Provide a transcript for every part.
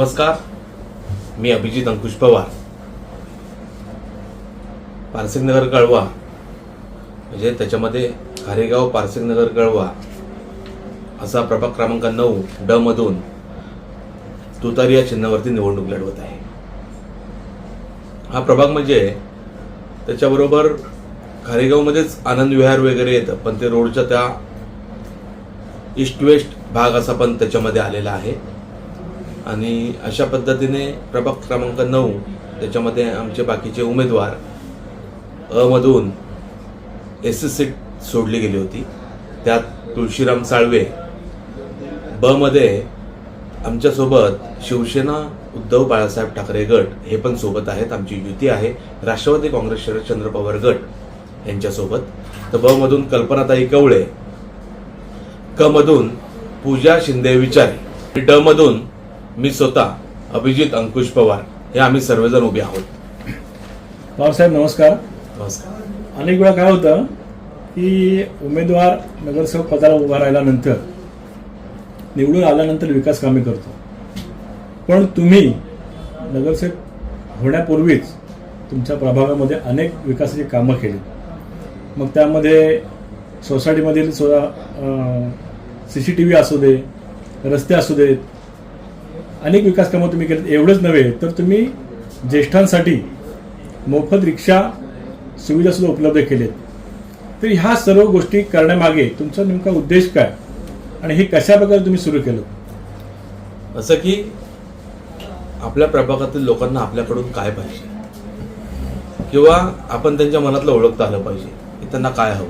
नमस्कार मी अभिजित अंकुश पवार. पारसिंगनगर कळवा म्हणजे त्याच्यामध्ये खारेगाव पारसिंगनगर कळवा असा प्रभाग क्रमांक नऊ ड मधून तुतारी या चिन्हावरती निवडणूक लढवत आहे. हा प्रभाग म्हणजे त्याच्याबरोबर खारेगावमध्येच आनंद विहार वगैरे येतं पण ते रोडच्या त्या ईस्ट वेस्ट भाग असा पण त्याच्यामध्ये आलेला आहे. आणि अशा पद्धतीने प्रभाग क्रमांक नऊ त्याच्यामध्ये आमचे बाकीचे उमेदवार अ मधून एस एस सीट सोडली गेली होती. त्यात तुळशीराम साळवे. बमध्ये आमच्यासोबत शिवसेना उद्धव बाळासाहेब ठाकरे गट हे पण सोबत आहेत. आमची युती आहे. राष्ट्रवादी काँग्रेस शरदचंद्र पवार गट यांच्यासोबत तर ब मधून कल्पनाताई कवळे. क मधून पूजा शिंदे विचारे. ड मधून मी स्वतः अभिजित अंकुश पवार हे आम्ही सर्वजण उभे आहोत. पवारसाहेब नमस्कार. नमस्कार. अनेक वेळा काय होतं की उमेदवार नगरसेवक पदाला उभा राहिल्यानंतर निवडून आल्यानंतर विकास कामे करतो. पण तुम्ही नगरसेवक होण्यापूर्वीच तुमच्या प्रभागामध्ये अनेक विकासाची कामं केली. मग त्यामध्ये सोसायटीमधील सी सी टी व्ही असू दे रस्ते असू देत अनेक विकास कामं तुम्ही केलेत. एवढंच नव्हे तर तुम्ही ज्येष्ठांसाठी मोफत रिक्षा सुविधासुद्धा उपलब्ध केलेत. तर ह्या सर्व गोष्टी करण्यामागे तुमचा नेमका उद्देश काय? आणि हे कशा प्रकारे तुम्ही सुरू केलं? असं की आपल्या प्रभागातील लोकांना आपल्याकडून काय पाहिजे? किंवा आपण त्यांच्या मनातलं ओळखता आलं पाहिजे की त्यांना काय हवं?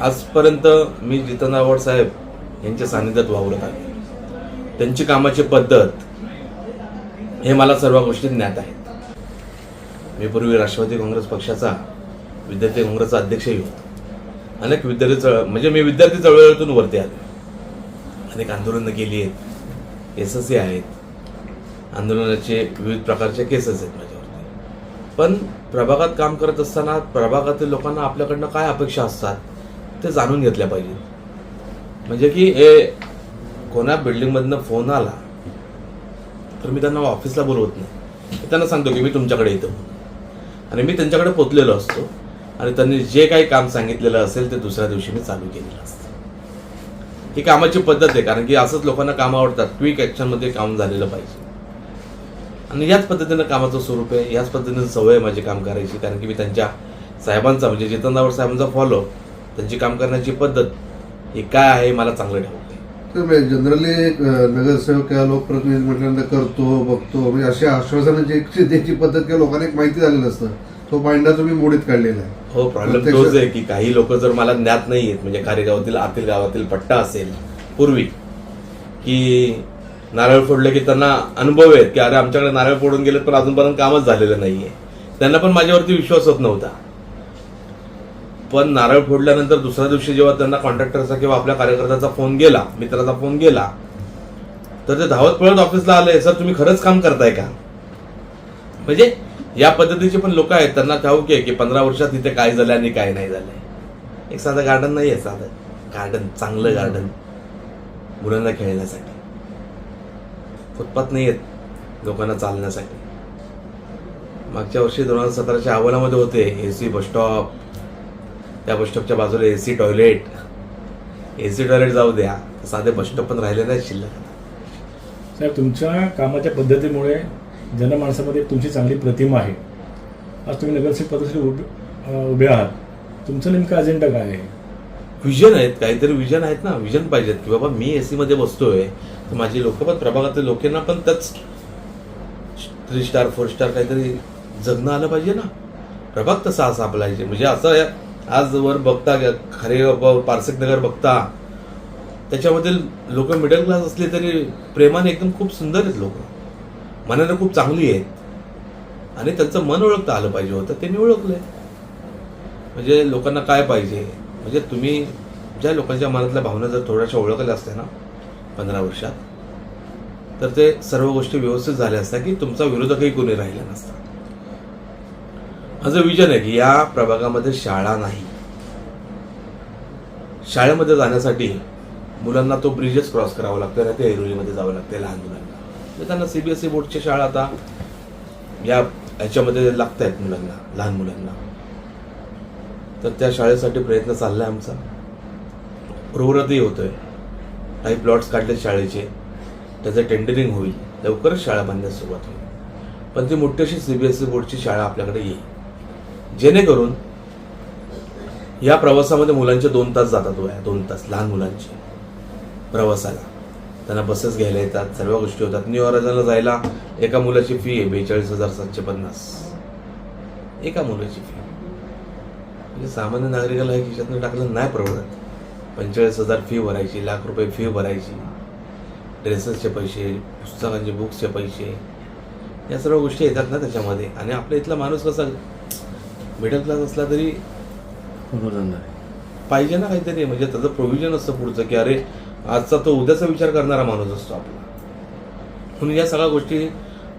आजपर्यंत मी जितन रावड साहेब यांच्या सानिध्यात वावरत आहे. त्यांची कामाची पद्धत हे मला सर्व गोष्टी ज्ञात आहेत. मी पूर्वी राष्ट्रवादी काँग्रेस पक्षाचा विद्यार्थी काँग्रेसचा अध्यक्षही होतो. अनेक विद्यार्थी चळ म्हणजे मी विद्यार्थी चळवळीतून वरती आलो. अनेक आंदोलनं केली आहेत. एस आहेत. आंदोलनाचे विविध प्रकारचे केसेस आहेत माझ्यावरती. पण प्रभागात काम करत असताना प्रभागातील लोकांना आपल्याकडनं काय अपेक्षा असतात ते जाणून घेतल्या पाहिजे म्हणजे की हे कोणा बिल्डिंगमधनं फोन आला तर मी त्यांना ऑफिसला बोलवत नाही. मी त्यांना सांगतो की मी तुमच्याकडे येतो. आणि मी त्यांच्याकडे पोचलेलो असतो. आणि त्यांनी जे काही काम सांगितलेलं असेल ते दुसऱ्या दिवशी मी चालू केलेलं असतं. ही कामाची पद्धत आहे कारण की असंच लोकांना कामं आवडतात. क्विक ॲक्शनमध्ये काम झालेलं पाहिजे. आणि याच पद्धतीनं कामाचं स्वरूप आहे. याच पद्धतीनं सवय आहे माझी काम करायची कारण की मी त्यांच्या साहेबांचा म्हणजे जितेंद्र साहेबांचा फॉलो त्यांची काम करण्याची पद्धत ही काय आहे मला चांगलं ठाऊक. जनरली नगरसेवक किंवा लोकप्रतिनिधी म्हटल्यानंतर करतो बघतो. म्हणजे अशी आश्वासनं जे द्यायची पद्धत किंवा लोकांना एक माहिती झालेलं असतं तो पांडा तुम्ही मोडीत काढलेला आहे. हो प्रॉब्लेम तोच आहे की काही लोक जर मला ज्ञात नाही आहेत म्हणजे खारेगावातील आतील गावातील पट्टा असेल पूर्वी की नारळ फोडले की त्यांना अनुभव आहेत की अरे आमच्याकडे नारळ फोडून गेलेत पण अजूनपर्यंत कामच झालेलं नाहीये. त्यांना पण माझ्यावरती विश्वास होत नव्हता. पण नारळ फोडल्यानंतर दुसऱ्या दिवशी जेव्हा त्यांना कॉन्ट्रॅक्टरचा किंवा आपल्या कार्यकर्त्याचा फोन गेला मित्राचा फोन गेला तर ते धावत पळत ऑफिसला आले सर तुम्ही खरंच काम करताय का? म्हणजे या पद्धतीचे पण लोक आहेत त्यांना ठाऊक आहे की पंधरा वर्षात इथे काय झालं आणि काय नाही झालंय. एक साधं गार्डन नाही आहे साधं गार्डन चांगलं गार्डन मुलांना खेळण्यासाठी. फुटपाथ नाही आहेत लोकांना चालण्यासाठी. मागच्या वर्षी दोन हजार सतराच्या अहवालामध्ये होते ए सी बसस्टॉप त्या बसस्टॉपच्या बाजूला A C toilet A C toilet जाऊ द्या. साधे बसस्टॉप पण राहिले नाही शिल्लक. साहेब तुमच्या कामाच्या पद्धतीमुळे जनमानसामध्ये तुमची चांगली प्रतिमा आहे. आज तुम्ही नगरसेवक पदासाठी उभे आहात. तुमचं नेमका अजेंडा काय आहे? विजन आहेत. काहीतरी विजन आहेत ना. विजन पाहिजेत की बाबा मी एसी मध्ये बसतोय. तर माझी लोक पण प्रभागातील लोकांना पण त्याच थ्री स्टार फोर स्टार काहीतरी जगणं आलं पाहिजे ना. प्रभाग तसा असा पाहिजे. म्हणजे असं आज वर बघता खरे पारसिक नगर बघता. त्याच्यामधील लोक मिडल क्लास असले तरी प्रेमाने एकदम खूप सुंदर आहेत लोक. मनाने खूप चांगली आहेत. आणि त्यांचं मन ओळखता आलं पाहिजे होतं ते मी ओळखलंय. म्हणजे लोकांना काय पाहिजे? म्हणजे तुम्ही ज्या लोकांच्या मनातल्या भावना जर थोड्याशा ओळखल्या असत्या ना पंधरा वर्षात तर ते सर्व गोष्टी व्यवस्थित झाल्या असत्या की तुमचा विरोधकही कोणी राहिला नसता. माझं विजन आहे की या प्रभागामध्ये शाळा नाही. शाळेमध्ये जाण्यासाठी मुलांना तो ब्रिजच क्रॉस करावा लागतो आणि ते ऐरोलीमध्ये जावं लागतं लहान मुलांना. म्हणजे त्यांना सी बी एस ई बोर्डच्या शाळा आता या ह्याच्यामध्ये लागत आहेत मुलांना लहान मुलांना. तर त्या शाळेसाठी प्रयत्न चालला आहे आमचा. प्रवृत्तही होतोय. काही प्लॉट्स काढले शाळेचे. त्याचं टेंडरिंग होईल. लवकरच शाळा बांधण्यास सुरुवात होईल. पण ती मोठी अशी सी बी एस ई बोर्डची शाळा आपल्याकडे येईल. जेणेकरून या प्रवासामध्ये मुलांचे दोन तास जातात हो, वया दोन तास लहान मुलांचे. प्रवासाला. त्यांना बसेस घ्यायला येतात सर्व गोष्टी होतात. न्यू जायला एका मुलाची फी आहे बेचाळीस हजार सातशे पन्नास. एका मुलाची फी म्हणजे सामान्य नागरिकाला हे खिशातनं टाकलं नाही परवडत. पंचेचाळीस हजार फी भरायची लाख रुपये फी भरायची. ड्रेसेसचे पैसे पुस्तकांचे बुक्सचे पैसे. या सर्व गोष्टी येतात ना त्याच्यामध्ये. आणि आपल्या इथला माणूस कसा मिडल क्लास असला तरी पाहिजे ना काहीतरी म्हणजे त्याचं प्रोव्हिजन असतं पुढचं की अरे आजचा तो उद्याचा विचार करणारा माणूस असतो आपला. म्हणून या सगळ्या गोष्टी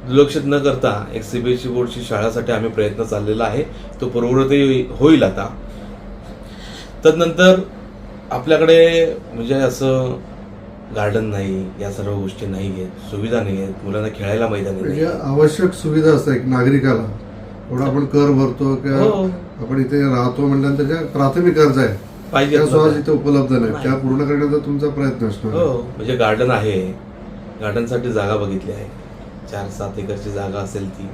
दुर्लक्षित न करता एक सीबीएसई बोर्डची शाळासाठी आम्ही प्रयत्न चाललेला आहे. तो पूर्ववतही होईल आता. तदनंतर आपल्याकडे म्हणजे असं गार्डन नाही या सर्व गोष्टी नाही आहेत. सुविधा नाही आहेत. मुलांना खेळायला मैदानी नाही. म्हणजे आवश्यक सुविधा असतात एक नागरिकाला. थोडा आपण कर भरतो किंवा हो. आपण इथे राहतो म्हटल्यानंतर त्याच्या प्राथमिक गरजा आहे त्या त्या. इथे उपलब्ध नाही. त्या पूर्ण करण्याचा तुमचा प्रयत्न असणार. हो म्हणजे गार्डन आहे. गार्डनसाठी जागा बघितली आहे. चार सात एकरची जागा असेल ती.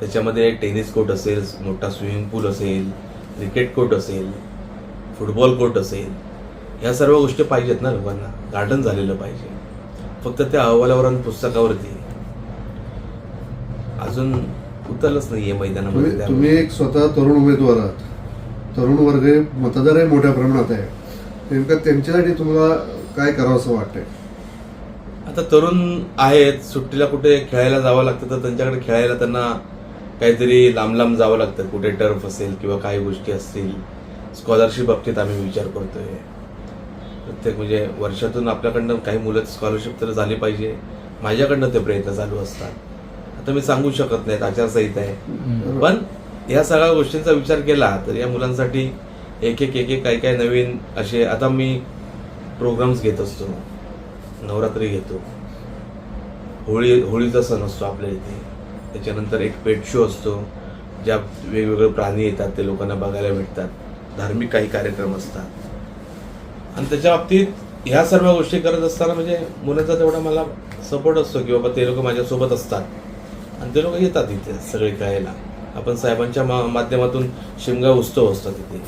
त्याच्यामध्ये टेनिस कोर्ट असेल मोठा स्विमिंग पूल असेल क्रिकेट कोर्ट असेल फुटबॉल कोर्ट असेल. ह्या सर्व गोष्टी पाहिजेत ना लोकांना. गार्डन झालेलं पाहिजे. फक्त त्या अहवालावर आणि पुस्तकावरती. अजून उतरलंच नाहीये मैदानामध्ये तुम्ही तुम्ही एक स्वतः तरुण उमेदवार आहात. तरुण वर्ग हे मतदारही मोठ्या प्रमाणात आहे. नेमकं त्यांच्यासाठी तुम्हाला काय करावं असं वाटतंय? आता तरुण आहेत सुट्टीला कुठे खेळायला जावं लागतं तर त्यांच्याकडे खेळायला त्यांना काहीतरी लांब लांब जावं लागतं. कुठे टर्फ असेल किंवा काही गोष्टी असतील. स्कॉलरशिप बाबतीत आम्ही विचार करतोय. प्रत्येक म्हणजे वर्षातून आपल्याकडनं काही मुलं स्कॉलरशिप तर झाली पाहिजे. माझ्याकडनं ते प्रयत्न चालू असतात. आता मी सांगू शकत नाहीत आचारसंहिता आहे. पण या सगळ्या गोष्टींचा विचार केला तर या मुलांसाठी एक एक एक एक काही काही नवीन असे आता मी प्रोग्राम्स घेत असतो. नवरात्री घेतो. होळी होळीचा सण असतो आपल्या इथे. त्याच्यानंतर एक पेट शो असतो ज्या वेगवेगळे प्राणी येतात ते लोकांना बघायला भेटतात. धार्मिक काही कार्यक्रम असतात. आणि त्याच्या बाबतीत ह्या सर्व गोष्टी करत असताना म्हणजे मुलांचा तेवढा मला सपोर्ट असतो की बाबा ते लोक माझ्यासोबत असतात. आणि ते लोक येतात इथे सगळे खेळायला. आपण साहेबांच्या मा- माध्यमातून शिमगा उत्सव असतो तिथे.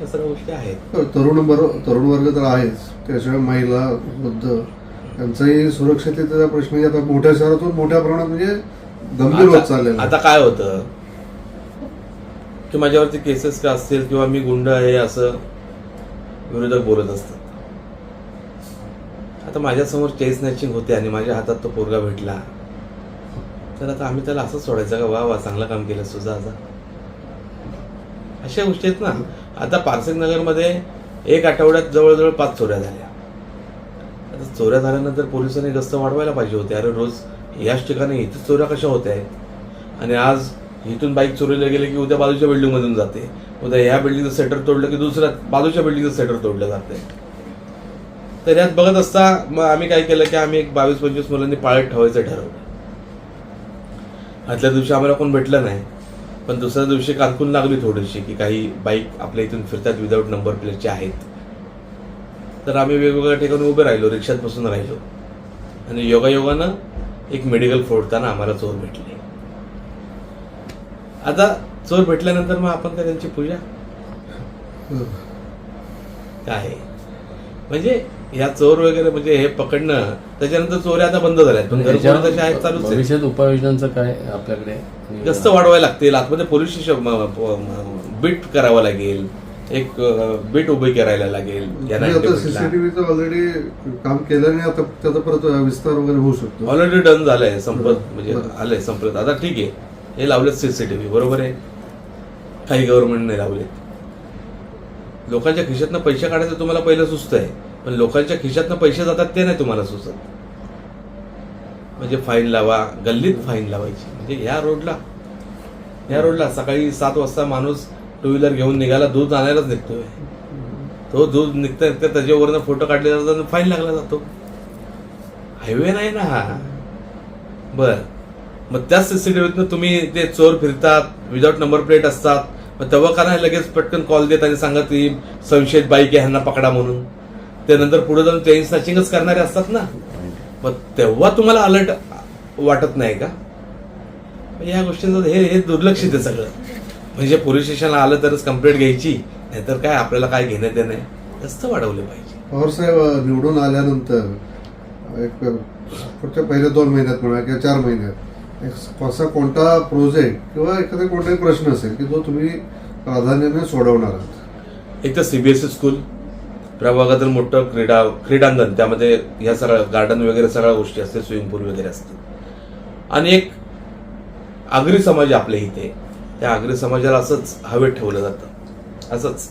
या सर्व गोष्टी आहेत. तरुण बरो तरुण वर्ग तर आहेच. त्याशिवाय महिला वृद्ध त्यांचाही सुरक्षिततेचा प्रश्न आता मोठ्या शहरातून मोठ्या प्रमाणात म्हणजे गंभीर होत चाललेला आता काय होतं? की माझ्यावरती केसेस का असतील किंवा मी गुंड आहे असं विरोधक बोलत असतात. आता माझ्यासमोर चेस स्नॅचिंग होते आणि माझ्या हातात तो पोरगा भेटला. तर आता आम्ही त्याला असंच सोडायचं का? वा वा चांगलं काम केलं सुद्धा आता अशा गोष्टी आहेत ना. आता पारसिक नगरमध्ये एक आठवड्यात जवळजवळ पाच चोऱ्या झाल्या. आता चोऱ्या झाल्यानंतर पोलिसांनी गस्त वाढवायला पाहिजे होते. अरे रोज याच ठिकाणी इथं चोऱ्या कशा होत आहेत? आणि आज इथून बाईक चोरीला गेले की उद्या बाजूच्या बिल्डिंगमधून जाते. उद्या या बिल्डिंगचं सेटर तोडलं की दुसऱ्या बाजूच्या बिल्डिंगचं सेटर तोडलं जाते. तर यात बघत असता मग आम्ही काय केलं की आम्ही एक बावीस पंचवीस मुलांनी पाळत ठेवायचं ठरवलं. आदल्या दिवशी आम्हाला कोण भेटलं नाही. पण दुसऱ्या दिवशी कानकून लागली थोडीशी की काही बाईक आपल्या इथून फिरतात विदाऊट नंबर प्लेटचे आहेत. तर आम्ही वेगवेगळ्या ठिकाणी उभे राहिलो रिक्षात बसून राहिलो. आणि योगायोगानं एक मेडिकल फोडताना आम्हाला चोर भेटले. आता चोर भेटल्यानंतर मग आपण काय त्यांची पूजा? काय? आहे? म्हणजे या चोर वगैरे म्हणजे हे पकडणं त्याच्यानंतर चोऱ्या आता बंद झाल्यात. पण घरफोडी तशा आहेत चालूच आहे. भविष्यात उपाययोजनांचं काय आपल्याकडे? गस्त वाढवायला लागतील. आतमध्ये पोलीस स्टेशन बीट करावं लागेल. एक बीट उभी करायला लागेल. या म्हणजे आता 90 सीसीटीव्हीचं ऑलरेडी काम केल्याने आता त्याचा परत विस्तार वगैरे होऊ शकतो. ऑलरेडी डन झालंय संपत म्हणजे. आलंय संपत. आता ठीक आहे. हे लावलेत सीसीटीव्ही बरोबर आहे? काही गव्हर्नमेंटने लावलेत. लोकांच्या खिशातनं पैसे काढायचं तुम्हाला पहिलं सुचत आहे. पण लोकांच्या खिशातनं पैसे जातात ते नाही तुम्हाला सुचत. म्हणजे फाईन लावा गल्लीत फाईन लावायची. म्हणजे या रोडला या रोडला सकाळी सात वाजता माणूस टू व्हीलर घेऊन निघाला दूध आणायलाच निघतोय. तो दूध निघता निघता त्याच्यावरनं फोटो काढले जातात फाईन लागला जातो. हायवे नाही ना हा. बर. मग त्या सीसीटीव्हीतनं तुम्ही ते चोर फिरतात विदाऊट नंबर प्लेट असतात. मग तेव्हा का नाही लगेच पटकन कॉल देत आणि सांगत की संशयित बाईक आहे ह्यांना पकडा म्हणून. त्यानंतर पुढे जाऊन चेन स्नॅचिंगच करणारे असतात ना. मग तेव्हा तुम्हाला अलर्ट वाटत नाही का? या गोष्टींचं हे हे दुर्लक्षित आहे सगळं. म्हणजे पोलीस स्टेशनला आलं तरच कंप्लेंट घ्यायची नाहीतर काय आपल्याला काय घेण्यात येणं आहे? जास्त वाढवले पाहिजे. पवारसाहेब निवडून आल्यानंतर एक पुढच्या पहिल्या दोन महिन्यात म्हणा किंवा चार महिन्यात एक असा कोणता प्रोजेक्ट किंवा एखादा कोणताही प्रश्न असेल की जो तुम्ही प्राधान्याने सोडवणार आहात? एक तर सीबीएसई स्कूल प्रभागातील मोठं क्रीडा क्रीडांगण त्यामध्ये ह्या सगळ्या गार्डन वगैरे सगळ्या गोष्टी असते स्विमिंग पूल वगैरे असते आणि एक आगरी समाज आपल्या इथे त्या आगरी समाजाला असंच हवेत ठेवलं जातं. असंच.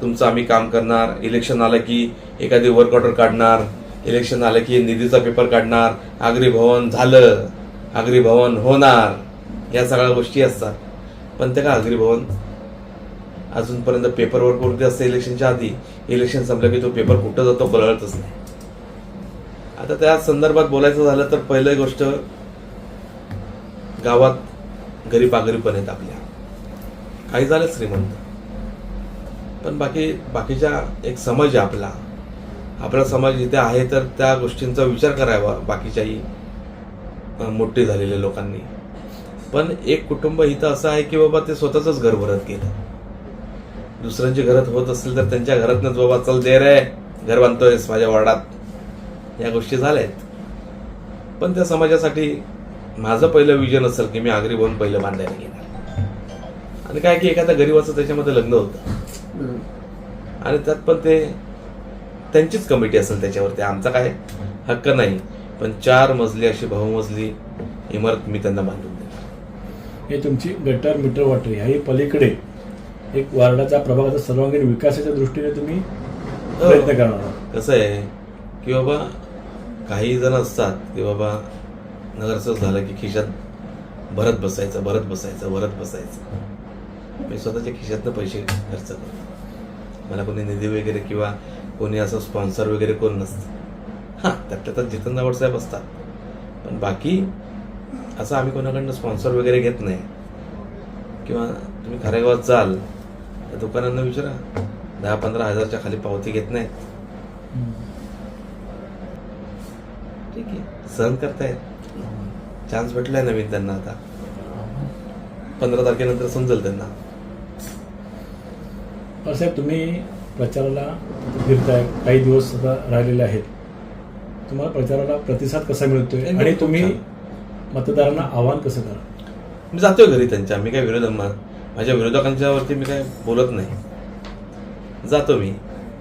तुमचं आम्ही काम करणार इलेक्शन आलं की एखादी वर्क ऑर्डर काढणार इलेक्शन आलं की निधीचा पेपर काढणार आगरी भवन झालं आगरी भवन होणार या सगळ्या गोष्टी असतात. पण ते का आगरी भवन? अजूनपर्यंत पेपरवर वरती असते इलेक्शनच्या आधी इलेक्शन संपलं की तो पेपर कुठं जातो कळतच नाही. आता त्या संदर्भात बोलायचं झालं तर पहिली गोष्ट गावात गरीब पण आहेत आपल्या काही झालं श्रीमंत. पण बाकी बाकीच्या एक समाज आहे आपला. आपला समाज इथे आहे तर त्या गोष्टींचा विचार करावा बाकीच्याही मोठे झालेल्या लोकांनी. पण एक कुटुंब इथं असं आहे की बाबा ते स्वतःच घर भरत गेलं. दुसऱ्यांची घरात होत असतील तर त्यांच्या घरातनंच बाबा चल दे रे घर बांधतोयस माझ्या वार्डात या गोष्टी झाल्या आहेत पण त्या समाजासाठी माझं पहिलं विजन असेल की मी आगरी भवन पहिलं बांधायला गेणार. आणि काय की एखाद्या गरीबाचं त्याच्यामध्ये लग्न होतं. आणि त्यात पण ते त्यांचीच कमिटी असेल त्याच्यावरती. आमचा काय हक्क नाही. पण चार मजली अशी बहुमजली इमारत मी त्यांना बांधून देणार. हे तुमची गटर मीटर वाटर ह्याही पलीकडे एक वार्डाचा प्रभागाचा सर्वांगीण विकासाच्या दृष्टीने तुम्ही प्रयत्न करणार आहात. कसं आहे की बाबा काही जण असतात की बाबा नगरसेवक झालं की खिशात भरत बसायचं भरत बसायचं भरत बसायचं. मी स्वतःच्या खिशातनं पैसे खर्च करतो. मला कोणी निधी वगैरे किंवा कोणी असं स्पॉन्सर वगैरे कोण नसतं. हां त्यातल्या त्यात जितेंद्र आव्हाड साहेब असतात. पण बाकी असं आम्ही कोणाकडनं स्पॉन्सर वगैरे घेत नाही. किंवा तुम्ही खऱ्या गावात जाल त्या दुकानांना विचारा. दहा पंधरा हजारच्या खाली पावती घेत नाहीत. ठीक आहे. सहन करतायत. चान्स भेटलाय नवीन त्यांना आता. पंधरा तारखेनंतर समजेल त्यांना. तर साहेब तुम्ही प्रचाराला फिरताय. काही दिवस आता राहिलेले आहेत. तुम्हाला प्रचाराला प्रतिसाद कसा मिळतोय? आणि तुम्ही. मतदारांना आवाहन कसं करा? मी जातोय घरी त्यांच्या. मी काय विरोध मा- माझ्या विरोधकांच्यावरती मी काय बोलत नाही. जातो मी.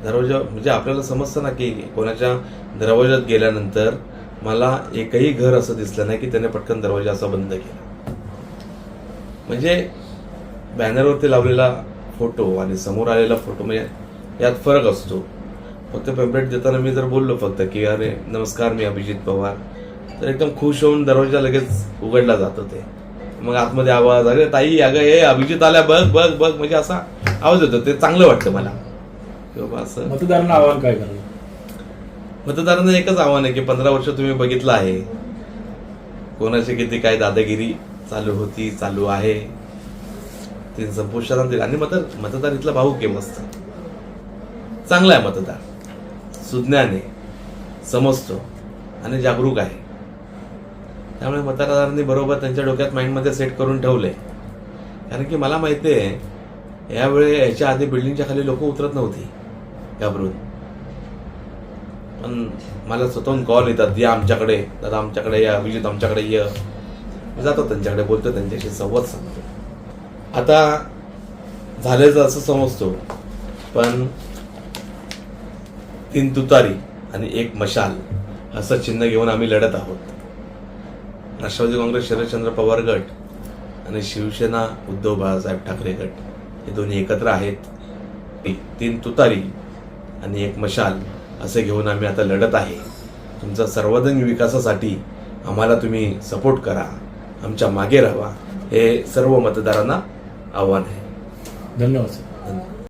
दरवाजा म्हणजे आपल्याला समजतं ना की कोणाच्या दरवाजात गेल्यानंतर मला एकही घर असं दिसलं नाही की त्याने पटकन दरवाजा असा बंद केला. म्हणजे बॅनरवरती लावलेला फोटो आणि समोर आलेला फोटो म्हणजे यात फरक असतो. फक्त पेम्पलेट देताना मी जर बोललो फक्त की अरे नमस्कार मी अभिजित पवार तर एकदम खुश होऊन दरवाजा लगेच उघडला जातो ते. मग आतमध्ये आवाज अरे ताई अगं हे अभिजित आल्या बघ बघ बघ म्हणजे असा आवाज येतो. ते चांगलं वाटतं मला. बाबा असं. मतदारांना आवाहन काय करायला मतदारांना एकच आव्हान आहे की पंधरा वर्ष तुम्ही बघितलं आहे. कोणाची किती काय दादागिरी चालू होती चालू आहे. ती संपुष्टात आणतील आणि मत मतदार इथला भाऊक आहे मस्त. चांगला आहे मतदार. सुज्ञान समजतो. आणि जागरूक आहे. त्यामुळे मतदारांनी बरोबर त्यांच्या डोक्यात माइंडमध्ये सेट करून ठेवले. कारण की मला माहिती आहे यावेळी याच्या आधी बिल्डिंगच्या खाली लोक उतरत नव्हती घाबरून. पण मला स्वतःहून कॉल येतात या आमच्याकडे दादा आमच्याकडे या अभिजित आमच्याकडे ये. मी जातो त्यांच्याकडे बोलतो त्यांच्याशी संवाद सांगतो आता झाल्याचं असं समजतो पण तीन तुतारी आणि एक मशाल असं चिन्ह घेऊन आम्ही लढत आहोत. राष्ट्रवादी काँग्रेस शरदचंद्र पवार गट आणि शिवसेना उद्धव बाळासाहेब ठाकरे गट हे दोन्ही एकत्र आहेत. तीन तुतारी आणि एक मशाल असे घेऊन आम्ही आता लढत आहे. तुमचा सर्वांगीण विकासासाठी आम्हाला तुम्ही सपोर्ट करा. आमच्या मागे राहा. हे सर्व मतदारांना आव्हान आहे. धन्यवाद सर. धन्यवाद.